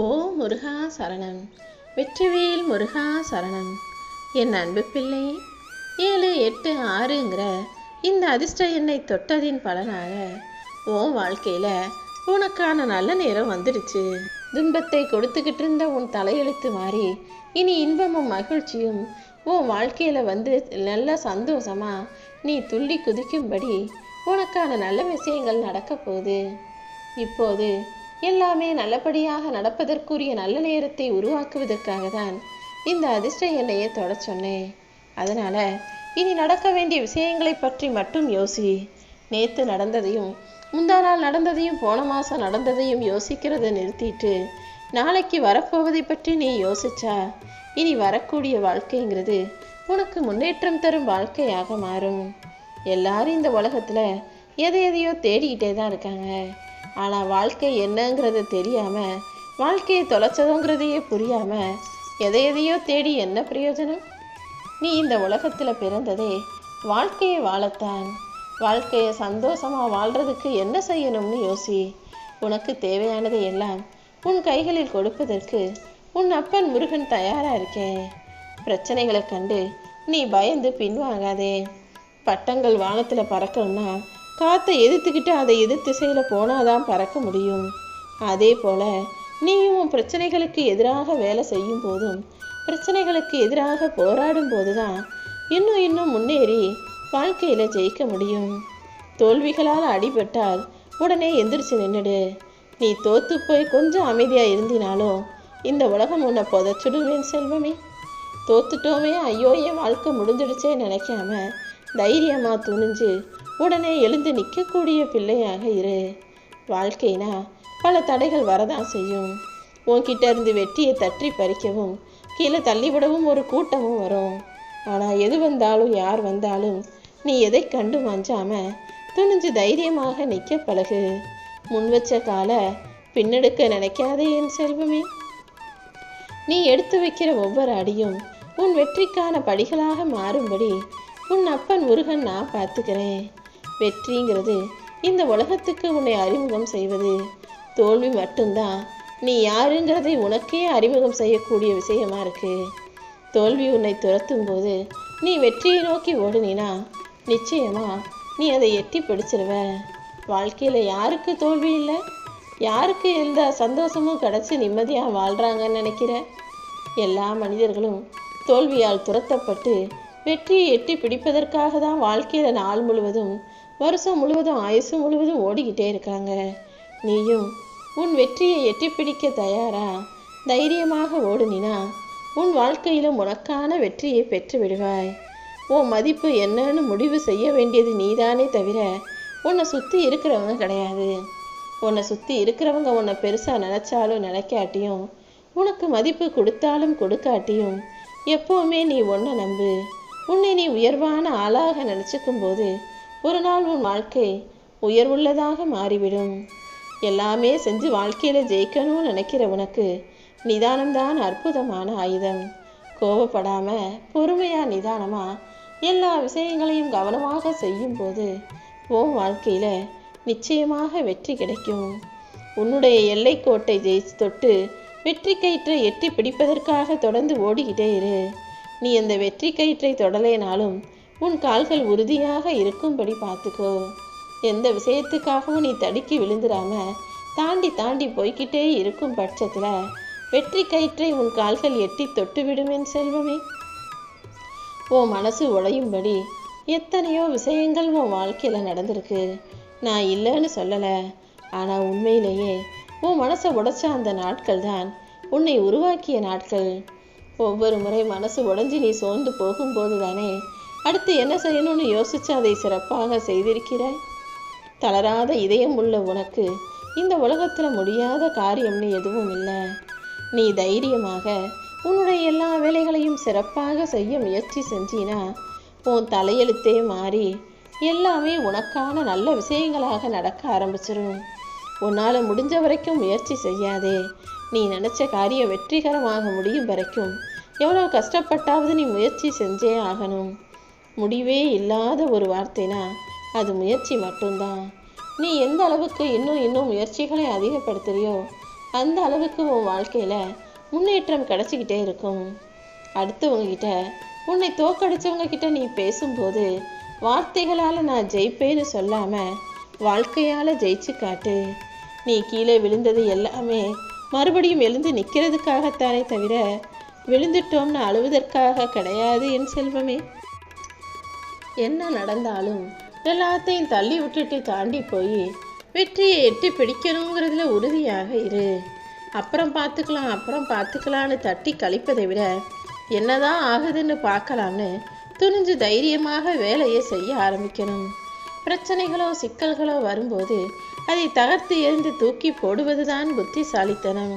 ஓ முருகா சரணம். வெற்றிவேல் முருகா சரணம். என் அன்பு பிள்ளை ஏழு எட்டு ஆறுங்கிற இந்த அதிர்ஷ்ட எண்ணை தொட்டதின் பலனாக உன் வாழ்க்கையில் உனக்கான நல்ல நேரம் வந்துடுச்சு. துன்பத்தை கொடுத்துக்கிட்டு இருந்த உன் தலையெழுத்து மாறி இனி இன்பமும் மகிழ்ச்சியும் உன் வாழ்க்கையில் வந்து நல்ல சந்தோஷமா நீ துள்ளி குதிக்கும்படி உனக்கான நல்ல விஷயங்கள் நடக்க போகுது. இப்போது எல்லாமே நல்லபடியாக நடப்பதற்குரிய நல்ல நேரத்தை உருவாக்குவதற்காக தான் இந்த அதிர்ஷ்ட எண்ணெயை தொட சொன்னேன். அதனால இனி நடக்க வேண்டிய விஷயங்களை பற்றி மட்டும் யோசி. நேற்று நடந்ததையும் முந்தா நாள் நடந்ததையும் போன மாதம் நடந்ததையும் யோசிக்கிறத நிறுத்திட்டு நாளைக்கு வரப்போவதை பற்றி நீ யோசிச்சா இனி வரக்கூடிய வாழ்க்கைங்கிறது உனக்கு முன்னேற்றம் தரும் வாழ்க்கையாக மாறும். எல்லாரும் இந்த உலகத்தில் எதை எதையோ தேடிக்கிட்டே தான் இருக்காங்க. ஆனால் வாழ்க்கை என்னங்கிறது தெரியாமல் வாழ்க்கையை தொலைச்சதுங்கிறதையே புரியாமல் எதை எதையோ தேடி என்ன பிரயோஜனம்? நீ இந்த உலகத்தில் பிறந்ததே வாழ்க்கையை வாழத்தான். வாழ்க்கையை சந்தோஷமாக வாழ்கிறதுக்கு என்ன செய்யணும்னு யோசி. உனக்கு தேவையானதை எல்லாம் உன் கைகளில் கொடுப்பதற்கு உன் அப்பன் முருகன் தயாராக இருக்கேன். பிரச்சனைகளை கண்டு நீ பயந்து பின்வாங்காதே. பட்டங்கள் வானத்தில் பறக்கணும்னா காற்றை எதிர்த்துக்கிட்டு அதை எதிர் போனால் தான் பறக்க முடியும். அதே போல் நீயும் உன் பிரச்சனைகளுக்கு எதிராக வேலை செய்யும் போதும் பிரச்சனைகளுக்கு எதிராக போராடும் போதுதான் இன்னும் இன்னும் முன்னேறி வாழ்க்கையில் ஜெயிக்க முடியும். தோல்விகளால் அடிபட்டால் உடனே எந்திரிச்சு நின்றுடு நீ தோத்து போய் கொஞ்சம் அமைதியாக இருந்தினாலும் இந்த உலகம் உன்னை புதைச்சிடுவேன் செல்வமே. தோத்துட்டோமே ஐயோ என் வாழ்க்கை முடிஞ்சிடுச்சே நினைக்காம தைரியமாக துணிஞ்சு உடனே எழுந்து நிற்கக்கூடிய பிள்ளையாக இரு. வாழ்க்கைனா பல தடைகள் வரதான் செய்யும். உன்கிட்ட இருந்து வெற்றியை தற்றி பறிக்கவும் கீழே தள்ளிவிடவும் ஒரு கூட்டமும் வரும். ஆனால் எது வந்தாலும் யார் வந்தாலும் நீ எதை கண்டு மஞ்சாம துணிஞ்சு தைரியமாக நிற்க பழகு. முன் வச்ச கால பின்னெடுக்க நினைக்காதே என் செல்வமே. நீ எடுத்து வைக்கிற ஒவ்வொரு அடியும் உன் வெற்றிக்கான படிகளாக மாறும்படி உன் அப்பன் முருகன் நான் பார்த்துக்கிறேன். வெற்றிங்கிறது இந்த உலகத்துக்கு உன்னை அறிமுகம் செய்வது. தோல்வி மட்டும்தான் நீ யாருங்கிறதை உனக்கே அறிமுகம் செய்யக்கூடிய விஷயமா இருக்கு. தோல்வி உன்னை துரத்தும் போது நீ வெற்றியை நோக்கி ஓடுனினா நிச்சயமா நீ அதை எட்டி பிடிச்சிருவ. வாழ்க்கையில் யாருக்கு தோல்வி இல்லை? யாருக்கு எந்த சந்தோஷமும் கிடச்சி நிம்மதியாக வாழ்கிறாங்கன்னு நினைக்கிற? எல்லா மனிதர்களும் தோல்வியால் துரத்தப்பட்டு வெற்றியை எட்டி பிடிப்பதற்காக தான் வாழ்க்கையில் நாள் முழுவதும் வருஷம் முழுவதும் ஆயுசு முழுவதும் ஓடிக்கிட்டே இருக்காங்க. நீயும் உன் வெற்றியை எட்டி பிடிக்க தயாரா? தைரியமாக ஓடுனினா உன் வாழ்க்கையிலும் உனக்கான வெற்றியை பெற்று விடுவாய். உன் மதிப்பு என்னன்னு முடிவு செய்ய வேண்டியது நீதானே தவிர உன்னை சுற்றி இருக்கிறவங்க கிடையாது. உன்னை சுற்றி இருக்கிறவங்க உன்னை பெருசாக நினச்சாலும் நினைக்காட்டியும் உனக்கு மதிப்பு கொடுத்தாலும் கொடுக்காட்டியும் எப்போவுமே நீ ஒன்றை நம்பு. உன்னை நீ உயர்வான ஆளாக நினச்சிக்கும் போது ஒரு நாள் உன் வாழ்க்கை உயர்வுள்ளதாக மாறிவிடும். எல்லாமே செஞ்சு வாழ்க்கையில் ஜெயிக்கணும்னு நினைக்கிற உனக்கு நிதானம்தான் அற்புதமான ஆயுதம். கோபப்படாமல் பொறுமையாக நிதானமாக எல்லா விஷயங்களையும் கவனமாக செய்யும் போது உன் வாழ்க்கையில் நிச்சயமாக வெற்றி கிடைக்கும். உன்னுடைய எல்லைக்கோட்டை ஜெயிச்சு தொட்டு வெற்றி கயிற்றை எட்டி பிடிப்பதற்காக தொடர்ந்து ஓடிக்கிட்டே இரு. நீ அந்த வெற்றி கயிற்றை தொடலேனாலும் உன் கால்கள் உறுதியாக இருக்கும்படி பார்த்துக்கோ. எந்த விஷயத்துக்காகவும் நீ தடுக்கி விழுந்துடாம தாண்டி தாண்டி போய்கிட்டே இருக்கும் பட்சத்தில் வெற்றி கயிற்றை உன் கால்கள் எட்டி தொட்டு செல்வமே. உன் மனசு உடையும்படி எத்தனையோ விஷயங்கள் உன் வாழ்க்கையில் நடந்திருக்கு. நான் இல்லைன்னு சொல்லலை. ஆனால் உண்மையிலேயே உன் மனசை உடைச்ச அந்த நாட்கள் தான் உன்னை உருவாக்கிய நாட்கள். ஒவ்வொரு முறை மனசு உடஞ்சி நீ சோர்ந்து போகும்போது தானே அடுத்து என்ன செய்யணும்னு யோசிச்சு அதை சிறப்பாக செய்திருக்கிறாய்? தளராத இதயம் உள்ள உனக்கு இந்த உலகத்தில் முடியாத காரியம்னு எதுவும் இல்லை. நீ தைரியமாக உன்னுடைய எல்லா வேலைகளையும் சிறப்பாக செய்ய முயற்சி செஞ்சினா உன் தலையெழுத்தே மாறி எல்லாமே உனக்கான நல்ல விஷயங்களாக நடக்க ஆரம்பிச்சிடும் உன்னால் முடிஞ்ச வரைக்கும் முயற்சி செய்யாதே. நீ நினச்ச காரியம் வெற்றிகரமாக முடியும் வரைக்கும் எவ்வளோ கஷ்டப்பட்டாவது நீ முயற்சி செஞ்சே ஆகணும். முடிவே இல்லாத ஒரு வார்த்தைனா அது முயற்சி மட்டும்தான். நீ எந்த அளவுக்கு இன்னும் இன்னும் முயற்சிகளை அதிகப்படுத்துறியோ அந்த அளவுக்கு உன் வாழ்க்கையில் முன்னேற்றம் கிடைச்சிக்கிட்டே இருக்கும். அடுத்தவங்க கிட்ட உன்னை தோக்கடிச்சவங்க கிட்ட நீ பேசும்போது வார்த்தைகளால் நான் ஜெயிப்பேன்னு சொல்லாமல் வாழ்க்கையால் ஜெயிச்சு காட்டு. நீ கீழே விழுந்தது எல்லாமே மறுபடியும் எழுந்து நிற்கிறதுக்காகத்தானே தவிர விழுந்துட்டோம்னு அழுவதற்காக கிடையாது என் செல்வமே. என்ன நடந்தாலும் எல்லாத்தையும் தள்ளி விட்டுட்டு தாண்டி போய் வெற்றியை எட்டி பிடிக்கணுங்கிறதுல உறுதியாக இரு. அப்புறம் பார்த்துக்கலாம் அப்புறம் பார்த்துக்கலான்னு தட்டி கழிப்பதை விட என்னதான் ஆகுதுன்னு பார்க்கலாம்னு துணிஞ்சு தைரியமாக வேலையை செய்ய ஆரம்பிக்கணும். பிரச்சனைகளோ சிக்கல்களோ வரும்போது அதை தகர்த்து எறிந்து தூக்கி போடுவதுதான் புத்திசாலித்தனம்.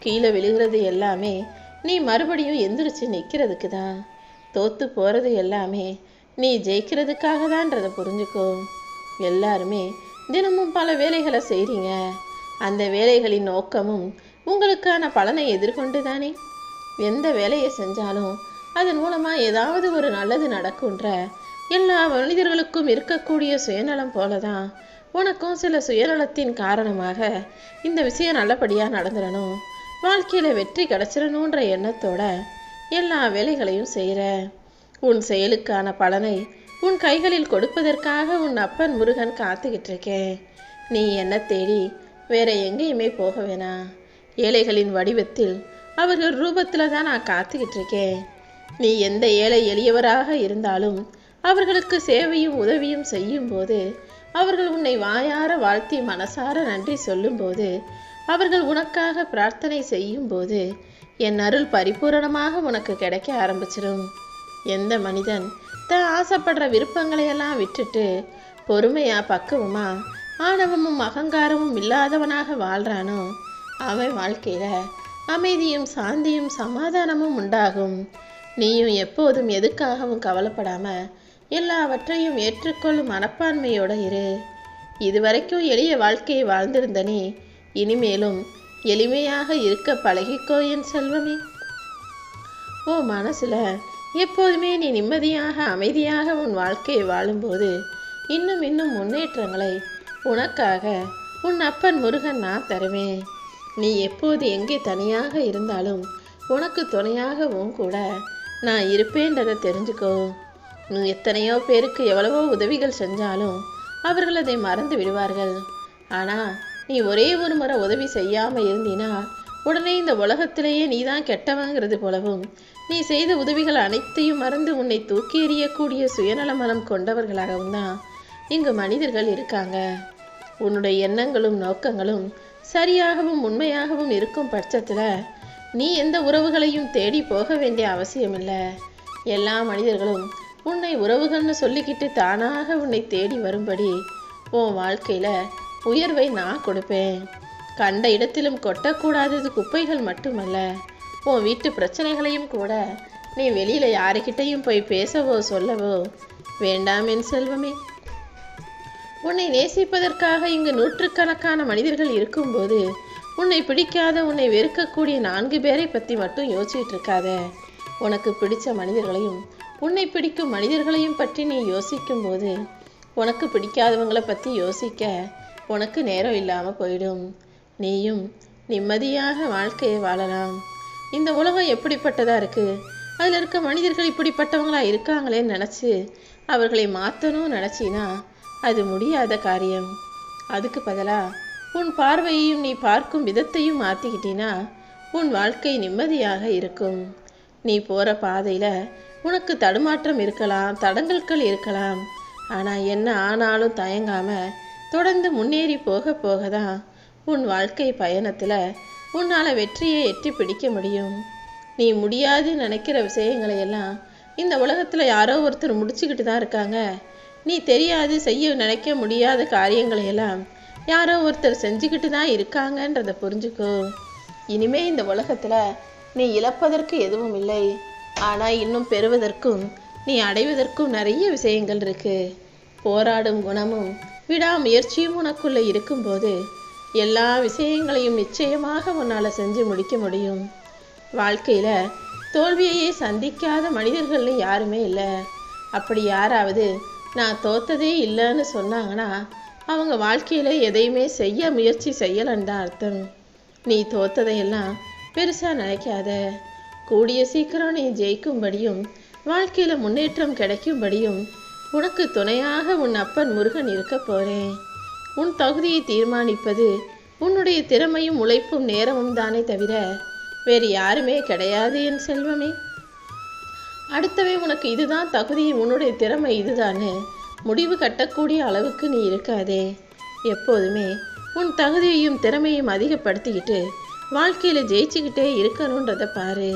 கீழே விழுகிறது எல்லாமே நீ மறுபடியும் எந்திரிச்சு நிற்கிறதுக்கு தான் தோத்து போகிறது எல்லாமே நீ ஜெயிக்கிறதுக்காக தான்றதை புரிஞ்சுக்கோ. எல்லாருமே தினமும் பல வேலைகளை செய்கிறீங்க அந்த வேலைகளின் நோக்கமும் உங்களுக்கான பலனை எதிர்கொண்டு தானே எந்த வேலையை செஞ்சாலும் அதன் மூலமாக ஏதாவது ஒரு நல்லது நடக்குன்ற எல்லா மனிதர்களுக்கும் இருக்கக்கூடிய சுயநலம் போல தான் உனக்கும் சில சுயநலத்தின் காரணமாக இந்த விஷயம் நல்லபடியாக நடந்துடணும். வாழ்க்கையில் வெற்றி கிடச்சிடணுன்ற எண்ணத்தோட எல்லா வேலைகளையும் செய்கிற உன் செயலுக்கான பலனை உன் கைகளில் கொடுப்பதற்காக உன் அப்பன் முருகன் காத்துக்கிட்டு இருக்கேன் நீ என்ன தேடி வேற எங்கேயுமே போக வேணாம் ஏழைகளின் வடிவத்தில் அவர்கள் ரூபத்தில் தான் நான் காத்துக்கிட்டு இருக்கேன் நீ எந்த ஏழை எளியவராக இருந்தாலும் அவர்களுக்கு சேவையும் உதவியும் செய்யும்போது அவர்கள் உன்னை வாயார வாழ்த்தி மனசார நன்றி சொல்லும்போது அவர்கள் உனக்காக பிரார்த்தனை செய்யும்போது என் அருள் பரிபூரணமாக உனக்கு கிடைக்க ஆரம்பிச்சிடும் எந்த மனிதன் தான் ஆசைப்படுற விருப்பங்களையெல்லாம் விட்டுட்டு பொறுமையா பக்குவமா ஆணவமும் அகங்காரமும் இல்லாதவனாக வாழ்கிறானோ அவன் வாழ்க்கையில அமைதியும் சாந்தியும் சமாதானமும் உண்டாகும். நீயும் எப்போதும் எதுக்காகவும் கவலைப்படாம எல்லாவற்றையும் ஏற்றுக்கொள்ளும் மனப்பான்மையோட இரு. இதுவரைக்கும் எளிய வாழ்க்கையை வாழ்ந்திருந்த நீ இனிமேலும் எளிமையாக இருக்க பழகிக்கோ என் செல்வமே. ஓ மனசுல எப்போதுமே நீ நிம்மதியாக அமைதியாக உன் வாழ்க்கையை வாழும்போது இன்னும் இன்னும் முன்னேற்றங்களை உனக்காக உன் அப்பன் முருகன் நான் தருவேன். நீ எப்போது எங்கே தனியாக இருந்தாலும் உனக்கு துணையாகவும் கூட நான் இருப்பேன்றதை தெரிஞ்சுக்கோ. நீ எத்தனையோ பேருக்கு எவ்வளவோ உதவிகள் செஞ்சாலும் அவர்கள் அதை மறந்து விடுவார்கள். ஆனால் நீ ஒரே ஒரு முறை உதவி செய்யாமல் இருந்தினா உடனே இந்த உலகத்திலேயே நீதான் கெட்டவங்கிறது போலவும் நீ செய்த உதவிகள் அனைத்தையும் மறந்து உன்னை தூக்கி எறியக்கூடிய சுயநல மனம் கொண்டவர்களாகவும் தான் இங்கு மனிதர்கள் இருக்காங்க. உன்னுடைய எண்ணங்களும் நோக்கங்களும் சரியாகவும் உண்மையாகவும் இருக்கும் பட்சத்தில் நீ எந்த உறவுகளையும் தேடி போக வேண்டிய அவசியமில்லை. எல்லா மனிதர்களும் உன்னை உறவுகள்னு சொல்லிக்கிட்டு தானாக உன்னை தேடி வரும்படி உன் வாழ்க்கையில் உயர்வை நான் கொடுப்பேன். கண்ட இடத்திலும் கொட்டக்கூடாதது குப்பைகள் மட்டுமல்ல உன் வீட்டு பிரச்சனைகளையும் கூட நீ வெளியில் யாருக்கிட்டையும் போய் பேசவோ சொல்லவோ வேண்டாம் என் செல்வமே. உன்னை நேசிப்பதற்காக இங்கு நூற்றுக்கணக்கான மனிதர்கள் இருக்கும்போது உன்னை பிடிக்காத உன்னை வெறுக்கக்கூடிய நான்கு பேரை பற்றி மட்டும் யோசிச்சுட்டு இருக்காத. உனக்கு பிடிச்ச மனிதர்களையும் உன்னை பிடிக்கும் மனிதர்களையும் பற்றி நீ யோசிக்கும்போது உனக்கு பிடிக்காதவங்களை பற்றி யோசிக்க உனக்கு நேரம் இல்லாமல் போயிடும். நீயும் நிம்மதியாக வாழ்க்கையை வாழலாம். இந்த உலகம் எப்படிப்பட்டதாக இருக்குது அதில் இருக்க மனிதர்கள் இப்படிப்பட்டவங்களா இருக்காங்களேன்னு நினச்சி அவர்களை மாற்றணும்னு நினச்சினா அது முடியாத காரியம். அதுக்கு பதிலாக உன் பார்வையையும் நீ பார்க்கும் விதத்தையும் மாற்றிக்கிட்டினா உன் வாழ்க்கை நிம்மதியாக இருக்கும். நீ போகிற பாதையில் உனக்கு தடுமாற்றம் இருக்கலாம் தடங்கல்கள் இருக்கலாம். ஆனால் என்ன ஆனாலும் தயங்காமல் தொடர்ந்து முன்னேறி போக போக தான் உன் வாழ்க்கை பயணத்தில் உன்னால் வெற்றியை எட்டி பிடிக்க முடியும். நீ முடியாது நினைக்கிற விஷயங்களை எல்லாம் இந்த உலகத்தில் யாரோ ஒருத்தர் முடிச்சுக்கிட்டு தான் இருக்காங்க. நீ தெரியாது செய்ய நினைக்க முடியாத காரியங்களை எல்லாம் யாரோ ஒருத்தர் செஞ்சுக்கிட்டு தான் இருக்காங்கன்றதை புரிஞ்சுக்கோ. இனிமே இந்த உலகத்தில் நீ இழப்பதற்கு எதுவும் இல்லை. ஆனால் இன்னும் பெறுவதற்கும் நீ அடைவதற்கும் நிறைய விஷயங்கள் இருக்கு. போராடும் குணமும் விடாமுயற்சியும் உனக்குள்ளே இருக்கும்போது எல்லா விஷயங்களையும் நிச்சயமாக உன்னால் செஞ்சு முடிக்க முடியும். வாழ்க்கையில் தோல்வியையே சந்திக்காத மனிதர்கள்னு யாருமே இல்லை. அப்படி யாராவது நான் தோத்ததே இல்லைன்னு சொன்னாங்கன்னா அவங்க வாழ்க்கையில் எதையுமே செய்ய முயற்சி செய்யலன்னு தான் அர்த்தம். நீ தோத்ததையெல்லாம் பெருசாக நினைக்காத. கூடிய சீக்கிரம் நீ ஜெயிக்கும்படியும் வாழ்க்கையில் முன்னேற்றம் கிடைக்கும்படியும் உனக்கு துணையாக உன் அப்பன் முருகன் இருக்க போறேன். உன் தகுதியை தீர்மானிப்பது உன்னுடைய திறமையும் உழைப்பும் நேரமும் தானே தவிர வேறு யாருமே கிடையாது என் செல்வமே. அடுத்தவே உனக்கு இதுதான் தகுதி உன்னுடைய திறமை இதுதான்னு முடிவு கட்டக்கூடிய அளவுக்கு நீ இருக்காதே. எப்போதுமே உன் தகுதியையும் திறமையும் அதிகப்படுத்திக்கிட்டு வாழ்க்கையில் ஜெயிச்சுக்கிட்டே இருக்கணுன்றதை பாரு.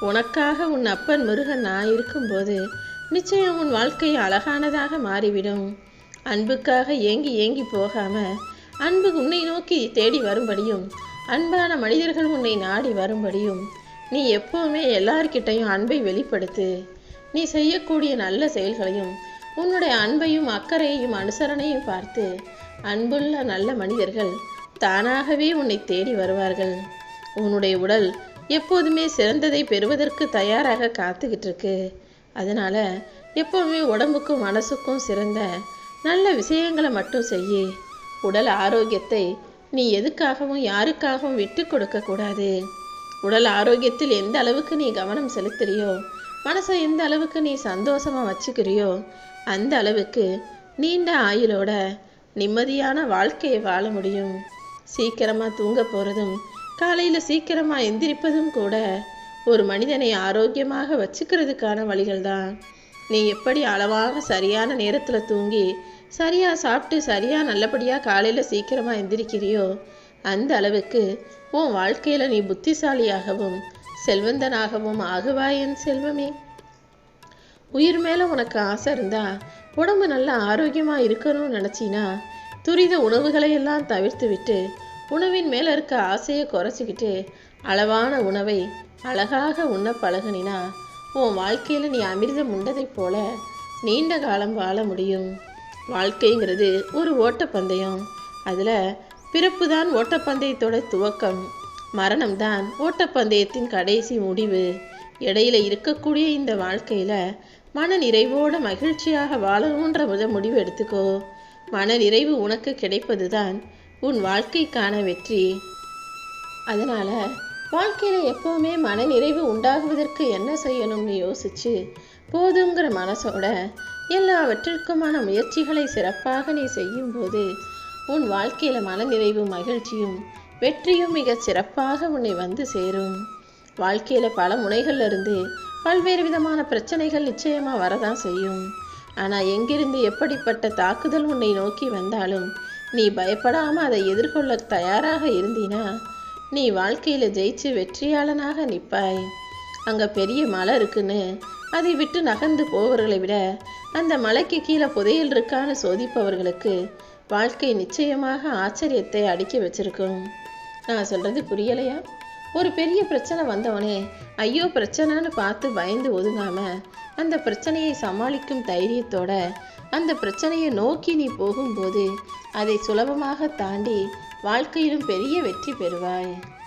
உனக்காக உன் அப்பன் முருகன் நான் இருக்கும்போது நிச்சயம் உன் வாழ்க்கை அழகானதாக மாறிவிடும். அன்புக்காக ஏங்கி ஏங்கி போகாம அன்பு உன்னை நோக்கி தேடி வரும்படியும் அன்பான மனிதர்கள் உன்னை நாடி வரும்படியும் நீ எப்போவுமே எல்லார்கிட்டையும் அன்பை வெளிப்படுத்து. நீ செய்யக்கூடிய நல்ல செயல்களையும் உன்னுடைய அன்பையும் அக்கறையையும் அனுசரணையும் பார்த்து அன்புள்ள நல்ல மனிதர்கள் தானாகவே உன்னை தேடி வருவார்கள். உன்னுடைய உடல் எப்போதுமே சிறந்ததை பெறுவதற்கு தயாராக காத்துக்கிட்டு இருக்கு அதனால எப்போவுமே உடம்புக்கும் மனசுக்கும் சிறந்த நல்ல விஷயங்களை மட்டும் செய் உடல் ஆரோக்கியத்தை நீ எதுக்காகவும் யாருக்காகவும் விட்டு கொடுக்க கூடாது. உடல் ஆரோக்கியத்தில் எந்த அளவுக்கு நீ கவனம் செலுத்துறியோ மனசை எந்த அளவுக்கு நீ சந்தோஷமாக வச்சுக்கிறியோ அந்த அளவுக்கு நீண்ட ஆயுளோட நிம்மதியான வாழ்க்கையை வாழ முடியும். சீக்கிரமாக தூங்க போகிறதும் காலையில் சீக்கிரமாக எந்திரிப்பதும் கூட ஒரு மனிதனை ஆரோக்கியமாக வச்சுக்கிறதுக்கான வழிகள் தான் நீ எப்படி அளவாக சரியான நேரத்தில் தூங்கி சரியா சாப்பிட்டு சரியா நல்லபடியாக காலையில் சீக்கிரமாக எந்திரிக்கிறியோ? அந்த அளவுக்கு உன் வாழ்க்கையில நீ புத்திசாலியாகவும் செல்வந்தனாகவும் ஆகுவாய் என் செல்வமே. உயிர் மேலே உனக்கு ஆசை இருந்தா உடம்பு நல்லா ஆரோக்கியமாக இருக்கணும்னு நினச்சினா துரித உணவுகளை எல்லாம் தவிர்த்து விட்டு உணவின் மேலே இருக்க ஆசையை குறைச்சிக்கிட்டு அளவான உணவை அழகாக உண்ண பழகுனினா உன் வாழ்க்கையில் நீ அமிர்தம் உண்டதைப் போல நீண்ட காலம் வாழ முடியும். வாழ்க்கைங்கிறது ஒரு ஓட்டப்பந்தயம். அதில் பிறப்பு தான் ஓட்டப்பந்தயத்தோட துவக்கம். மரணம்தான் ஓட்டப்பந்தயத்தின் கடைசி முடிவு. இடையில இருக்கக்கூடிய இந்த வாழ்க்கையில மன நிறைவோட மகிழ்ச்சியாக வாழணுன்ற முத முடிவு எடுத்துக்கோ. மன நிறைவு உனக்கு கிடைப்பதுதான் உன் வாழ்க்கைக்கான வெற்றி. அதனால வாழ்க்கையில எப்பவுமே மன நிறைவு உண்டாகுவதற்கு என்ன செய்யணும்னு யோசிச்சு போதுங்கிற மனசோட எல்லாவற்றிற்குமான முயற்சிகளை சிறப்பாக நீ செய்யும்போது உன் வாழ்க்கையில மனநிறைவும் மகிழ்ச்சியும் வெற்றியும் மிக சிறப்பாக உன்னை வந்து சேரும். வாழ்க்கையில பல முனைகள்ல இருந்து பல்வேறு விதமான பிரச்சனைகள் நிச்சயமா வரதான் செய்யும். ஆனா எங்கிருந்து எப்படிப்பட்ட தாக்குதல் உன்னை நோக்கி வந்தாலும் நீ பயப்படாம அதை எதிர்கொள்ள தயாராக இருந்தினா நீ வாழ்க்கையில ஜெயிச்சு வெற்றியாளனாக நிற்பாய் அங்க பெரிய மலை இருக்குன்னு அதை விட்டு நகர்ந்து போவர்களை விட அந்த மலைக்கு கீழே புதையல் இருக்கான்னு சோதிப்பவர்களுக்கு வாழ்க்கை நிச்சயமாக ஆச்சரியத்தை அடுக்கி வச்சிருக்கும். நான் சொல்றது புரியலையா? ஒரு பெரிய பிரச்சனை வந்தவனே ஐயோ பிரச்சனைன்னு பார்த்து பயந்து ஒதுங்காம அந்த பிரச்சனையை சமாளிக்கும் தைரியத்தோட அந்த பிரச்சனையை நோக்கி நீ போகும்போது அதை சுலபமாக தாண்டி வாழ்க்கையிலும் பெரிய வெற்றி பெறுவாய்.